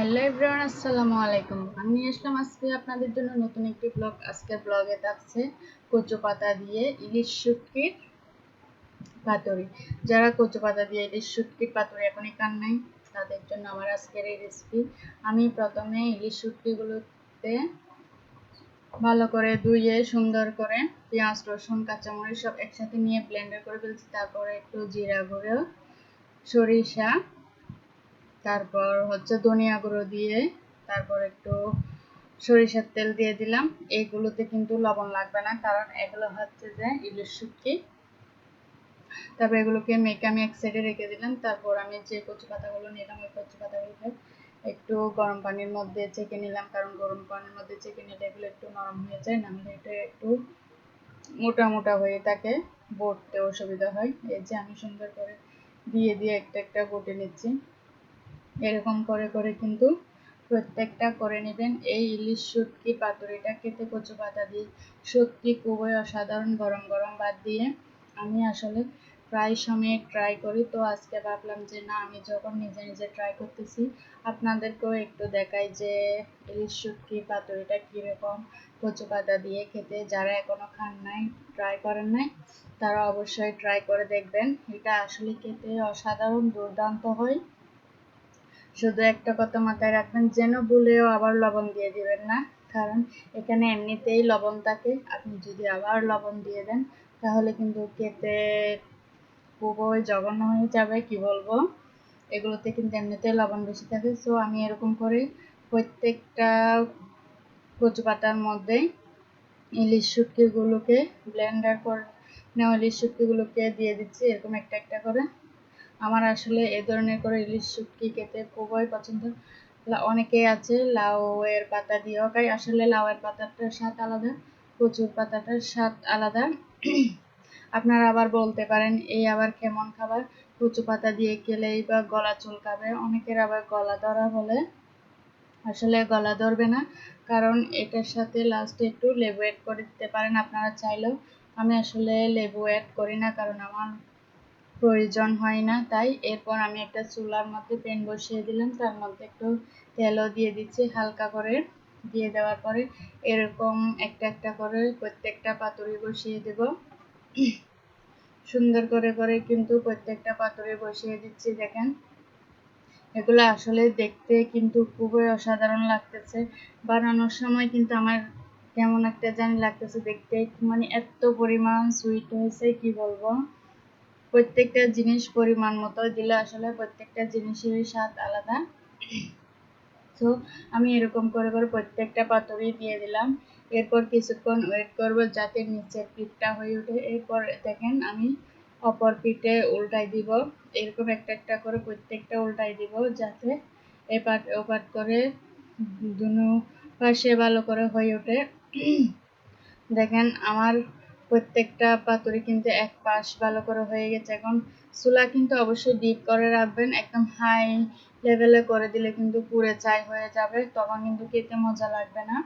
Hello everyone, আসসালামু আলাইকুম। আমি আসলাম আজকে আপনাদের জন্য নতুন একটি ব্লগ আজকের ব্লগে থাকছে কচু পাতা দিয়ে ইলিশ শুটকির পাতুরি। যারা কচু পাতা দিয়ে ইলিশ শুটকির পাতুরি এখনই খান নাই, তাদের জন্য আমার আজকের এই রেসিপি আমি প্রথমে ইলিশ শুটকিগুলোতে ভালো করে ধুয়ে, সুন্দর করে পেঁয়াজ, রসুন, কাঁচামরিচ সব একসাথে নিয়ে ব্লেন্ডার করে ফেলছি। তারপরে একটু জিরা গুঁড়ো, সরিষা তারপর হচ্ছে ধনিয়া গুঁড়ো দিয়ে তারপর একটু সরিষার তেল দিয়ে দিলাম। এইগুলোতে কিন্তু লবণ লাগবে না, কারণ এগুলো হচ্ছে যে ইলিশ শুটকি। তারপর এগুলোকে মেখে আমি এক সাইডে রেখে দিলাম। তারপর আমি যে কচু পাতাগুলো নিলাম, ওই কচু পাতাগুলোকে একটু গরম পানির মধ্যে চেকে নিলাম, কারণ গরম পানির মধ্যে চেকে নিলে এগুলো একটু নরম হয়ে যায় নাহলে এটা একটু মোটা মোটা হয়ে থাকে, বটতে অসুবিধা হয়। এই যে আমি সুন্দর করে দিয়ে দিয়ে একটা একটা বটে নিচ্ছি। এরকম করে করে কিন্তু প্রত্যেকটা করে নেবেন। এই ইলিশ শুটকি পাতুরিটা খেতে কচু পাতা দিয়ে সত্যি খুবই অসাধারণ গরম গরম ভাত দিয়ে আমি আসলে প্রায় সময় ট্রাই করি। তো আজকে ভাবলাম যে না, আমি যখন নিজে নিজে ট্রাই করতেছি, আপনাদেরকেও একটু দেখাই যে ইলিশ শুটকি পাতুরিটা কীরকম কচু পাতা দিয়ে খেতে। যারা এখনও খান নাই ট্রাই করেন নাই, তারা অবশ্যই ট্রাই করে দেখবেন। এটা আসলে খেতে অসাধারণ, দুর্দান্ত হয়। শুধু একটা কথা মাথায় রাখবেন, যেন ভুলেও আবার লবণ দিয়ে দিবেন না। কারণ এখানে এমনিতেই লবণ থাকে। আপনি যদি আবার লবণ দিয়ে দেন, তাহলে কিন্তু খেতে খুবই জঘন্য হয়ে যাবে, কি বলব? এগুলোতে কিন্তু এমনিতেই লবণ বেশি থাকে। সো আমি এরকম করে প্রত্যেকটা কচু পাতার মধ্যে ইলিশ শুটকিগুলোকে ব্লেন্ডার করে নেওয়া ইলিশ শুটকিগুলোকে দিয়ে দিচ্ছি, এরকম একটা একটা করে। আমার আসলে এ ধরনের করে ইলিশ শুটকি খেতে খুবই পছন্দ। অনেকে আছে লাউ এর পাতা দিয়েও খাই আসলে লাউ এর পাতাটার স্বাদ আলাদা, কচুর পাতাটার স্বাদ আলাদা। আপনারা আবার বলতে পারেন, এই আবার কেমন খাবার? কচু পাতা দিয়ে খেলেই বা গলা চুলকাবে। অনেকের আবার গলা ধরা বলে। আসলে গলা ধরবে না, কারণ এটার সাথে লাস্টে একটু লেবু অ্যাড করে দিতে পারেন আপনারা চাইলেও। আমি আসলে লেবু অ্যাড করি না, কারণ আমার প্রয়োজন হয় না, তাই এরপর আমি একটা চুলার মধ্যে প্যান বসিয়ে দিলাম। তার মধ্যে একটু তেলও দিয়ে দিচ্ছি হালকা করে। দিয়ে দেওয়ার পরে এরকম একটা একটা করে প্রত্যেকটা পাতুরি বসিয়ে দেব। সুন্দর করে করে কিন্তু প্রত্যেকটা পাতুরি বসিয়ে দিচ্ছি, দেখেন। এগুলো আসলে দেখতে কিন্তু খুবই অসাধারণ লাগতেছে। বানানোর সময় কিন্তু আমার কেমন একটা জানি লাগতেছে দেখতে। মানে এত পরিমাণ সুইট হয়েছে, কি বলব? প্রত্যেকটা জিনিস পরিমাণ মতো দিলে আসলে প্রত্যেকটা জিনিসেরই স্বাদ আলাদা। তো আমি এরকম করে করে প্রত্যেকটা পাতুরি দিয়ে দিলাম। এরপর কিছুক্ষণ ওয়েট করব যাতে নিচের পিঠটা হয়ে ওঠে। এরপর দেখেন আমি অপর পিঠে উল্টাই দিব। এরকম একটা একটা করে প্রত্যেকটা উল্টাই দিব যাতে এপাট ওপাট করে দুনো পাশে ভালো করে হয়ে ওঠে। দেখেন আমার প্রত্যেকটা পাতুরি কিন্তু এক পাশ ভালো করে হয়ে গেছে। এখন চুলা কিন্তু অবশ্যই ডিপ করে রাখবেন, একদম হাই লেভেলে করে দিলে কিন্তু পুড়ে চাই হয়ে যাবে, তখন কিন্তু খেতে মজা লাগবে না।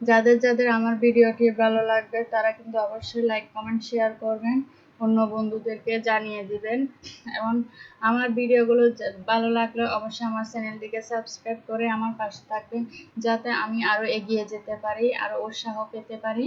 যাদের যাদের আমার ভিডিওটি ভালো লাগবে, তারা কিন্তু অবশ্যই লাইক কমেন্ট শেয়ার করবেন, অন্য বন্ধুদেরকে জানিয়ে দিবেন। এবং আমার ভিডিওগুলো ভালো লাগলে অবশ্যই আমার চ্যানেলটিকে সাবস্ক্রাইব করে আমার পাশে থাকবেন, যাতে আমি আরও এগিয়ে যেতে পারি আরও উৎসাহ পেতে পারি।